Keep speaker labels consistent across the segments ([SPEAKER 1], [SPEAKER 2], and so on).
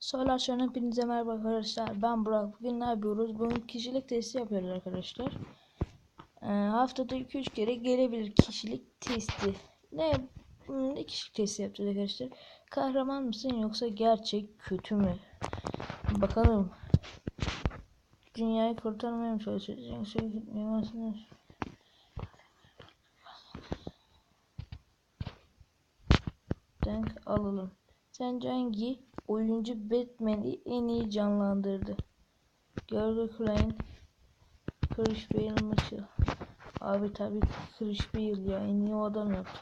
[SPEAKER 1] Solar Show'un hepinize merhaba arkadaşlar. Ben Burak. Bugün ne yapıyoruz? Bugün kişilik testi yapıyoruz arkadaşlar. Ee, haftada 2-3 kere gelebilir kişilik testi. Ne, ne kişilik testi yapacağız arkadaşlar? Kahraman mısın yoksa gerçek kötü mü? Bakalım. Dünyayı kurtarmaya mı gitmeye Denk alalım. Sence hangi oyuncu Batman'i en iyi canlandırdı? Gölge Klein, Chris Bale maçı. Abi tabi Chris Bale ya en iyi o adam yaptı.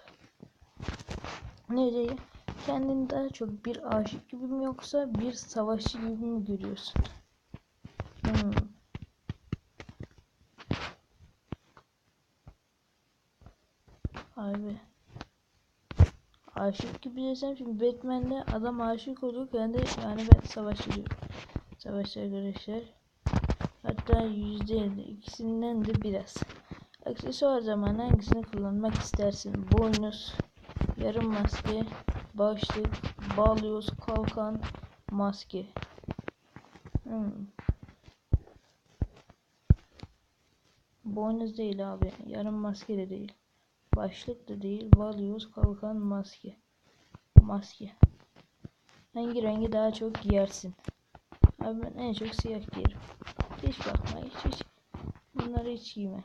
[SPEAKER 1] Nereye? Kendini daha çok bir aşık gibi mi yoksa bir savaşçı gibi mi görüyorsun? Hmm. Abi aşık gibi desem şimdi Batman'de adam aşık oluyor ben de yani ben savaşçı diyorum. Arkadaşlar. Hatta yüzde ikisinden de biraz. Aksesuar zaman hangisini kullanmak istersin? Boynuz, yarım maske, başlık, balyoz, kalkan, maske. Hmm. Boynuz değil abi. Yarım maske de değil. Başlık da değil. Balyoz, kalkan, maske. Maske. Hangi rengi daha çok giyersin? Abi ben en çok siyah giyerim. Hiç bakma hiç hiç. Bunları hiç giyme.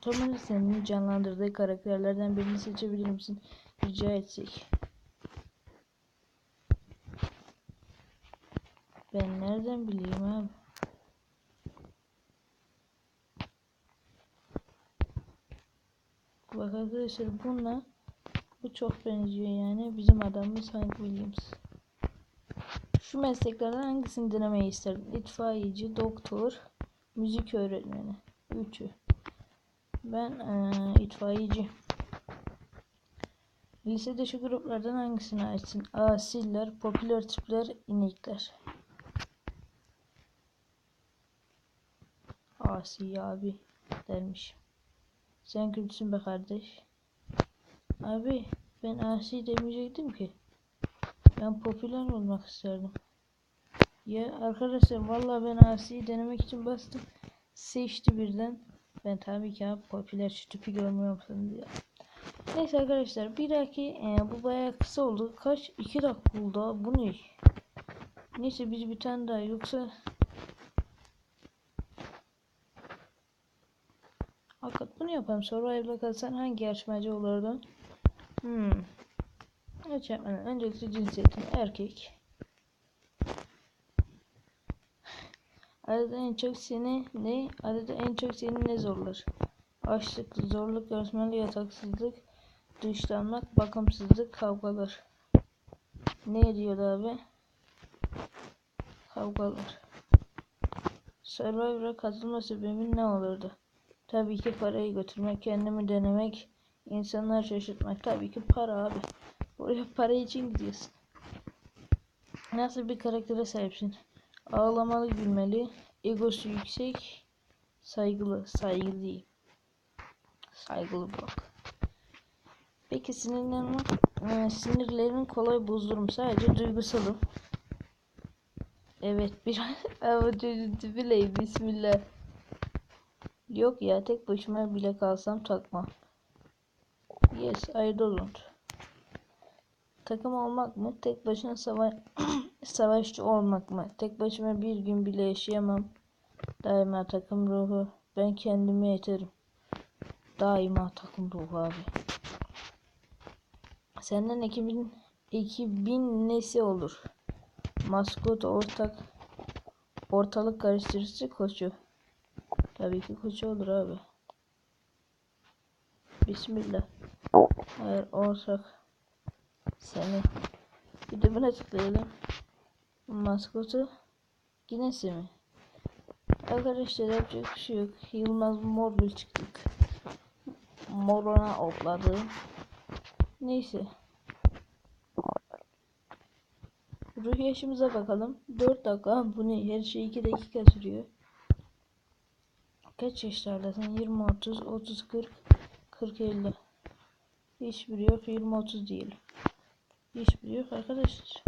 [SPEAKER 1] Tom senin canlandırdığı karakterlerden birini seçebilir misin? Rica etsek. Ben nereden bileyim abi? Bak arkadaşlar bununla bu çok benziyor yani bizim adamımız Hank Williams. Şu mesleklerden hangisini denemeyi isterdin? İtfaiyeci, doktor, müzik öğretmeni. Üçü. Ben ee, itfaiyeci. Lisede şu gruplardan hangisine aitsin? Asiller, popüler tipler, inekler. Asi abi dermiş. Sen kötüsün be kardeş. Abi ben asi demeyecektim ki. Ben popüler olmak isterdim. Ya arkadaşlar vallahi ben asi denemek için bastım. Seçti birden. Ben tabii ki abi popüler şu tipi görmüyorum diye. Neyse arkadaşlar bir dahaki e, bu bayağı kısa oldu. Kaç? 2 dakika oldu. Bu ne? Neyse biz bir tane daha yoksa Hakikat bunu yapalım. Survival'a kalsan hangi yarışmacı olurdun? Hmm. Hiç yapmadan. Öncelikle cinsiyetin erkek. Arada en çok seni ne? Arada en çok seni ne zorlar? Açlık, zorluk, görsmeli yataksızlık, dışlanmak, bakımsızlık, kavgalar. Ne diyor abi? Kavgalar. Survivor'a katılma sebebin ne olurdu? Tabii ki parayı götürmek, kendimi denemek, insanlar şaşırtmak. Tabii ki para abi. Buraya para için gidiyorsun. Nasıl bir karaktere sahipsin? Ağlamalı, gülmeli, egosu yüksek, saygılı, saygılı. Saygılı bak. Peki sinirlerin, e, sinirlerin kolay bozulurum. Sadece duygusalım. Evet bir ama bile bismillah. Yok ya tek başıma bile kalsam takmam. Yes I don't. Takım olmak mı? Tek başına sava savaşçı olmak mı? Tek başıma bir gün bile yaşayamam. Daima takım ruhu. Ben kendime yeterim. Daima takım ruhu abi. Senden ekibin ekibin nesi olur? Maskot ortak ortalık karıştırıcı koçu. Tabii ki koçu olur abi. Bismillah. Hayır ortak. Seni. Bir de buna tıklayalım. Maskotu. Ginesi mi? Arkadaşlar yapacak bir şey yok. Yılmaz Morgul çıktık. Morona opladı. Neyse. Ruh yaşımıza bakalım. 4 dakika. Bu ne? Her şey 2 dakika sürüyor. Kaç yaşlardasın? 20, 30, 30, 40, 40, 50. Hiçbiri yok. 20, 30 diyelim. Hiçbiri yok arkadaşlar.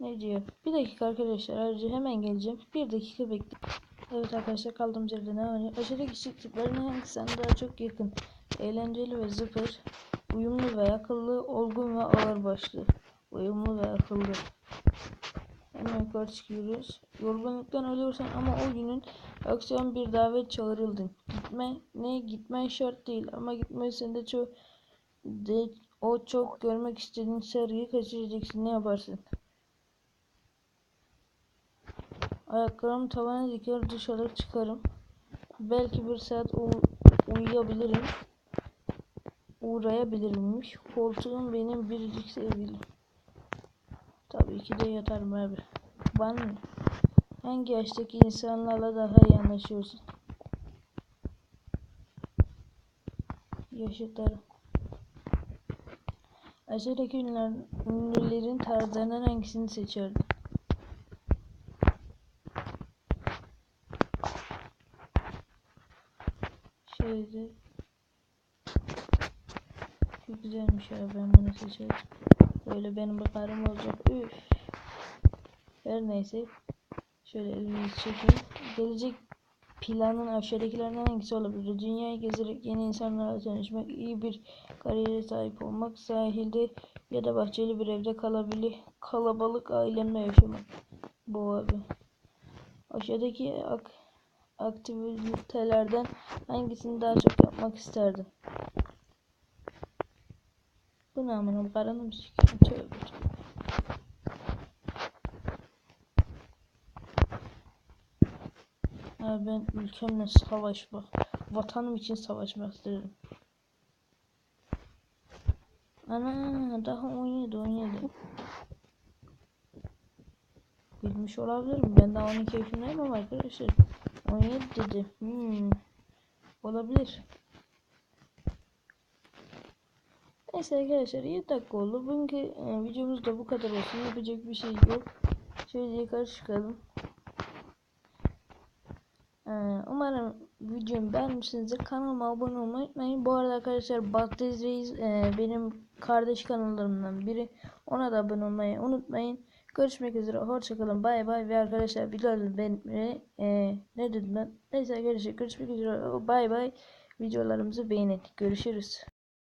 [SPEAKER 1] Ne diyor? Bir dakika arkadaşlar. Ayrıca hemen geleceğim. Bir dakika bekle. Evet arkadaşlar kaldığımız yerden devam ediyor. Aşağıdaki şık tiplerin hangisi sana daha çok yakın? Eğlenceli ve zıpır. Uyumlu ve akıllı. Olgun ve ağırbaşlı. Uyumlu ve akıllı. Hemen yukarı çıkıyoruz. Yorgunluktan ölüyorsan ama o günün akşam bir davet çağırıldın. Gitme ne gitmen şart değil ama gitmezsen de çok de o çok görmek istediğin sergiyi kaçıracaksın. Ne yaparsın? Ayaklarımı tavana diker dışarı çıkarım. Belki bir saat uyuyabilirim. Uğrayabilirimmiş. Koltuğum benim biricik sevgilim. Tabii ki de yatarım abi. Ne? Hangi yaştaki insanlarla daha iyi anlaşıyorsun? Yaşıtlarım. Aşağıdaki ünlüler, ünlülerin tarzlarından hangisini seçerdin? Şöyle. Çok güzelmiş abi ben bunu seçerim. Böyle benim bir karım olacak. Üf. Her neyse. Şöyle elimizi çekeyim. Gelecek planın aşağıdakilerden hangisi olabilir? Dünyayı gezerek yeni insanlarla tanışmak, iyi bir kariyere sahip olmak, sahilde ya da bahçeli bir evde kalabilir, kalabalık ailemle yaşamak. Bu abi. Aşağıdaki ak aktivitelerden hangisini daha çok yapmak isterdin? Bu ne amına karını mı sikeyim? Tövbe tövbe. Ben ülkemle savaşmak, vatanım için savaşmak isterim. Ana daha 17 17. Bilmiş olabilirim. Ben daha 12 yaşındayım ama arkadaşlar. 17 dedi. Hmm. Olabilir. Neyse arkadaşlar 7 dakika oldu. Bugünkü e, videomuz da bu kadar olsun. Yapacak bir şey yok. Şöyle yukarı çıkalım. Ee, umarım videomu beğenmişsinizdir. Kanalıma abone olmayı unutmayın. Bu arada arkadaşlar Baktiz Reis e, benim kardeş kanallarımdan biri. Ona da abone olmayı unutmayın. Görüşmek üzere. Hoşçakalın. Bay bay. Ve arkadaşlar videoları ben e, ne dedim ben? Neyse arkadaşlar görüşmek üzere. Bay bay. Videolarımızı beğenin. Görüşürüz.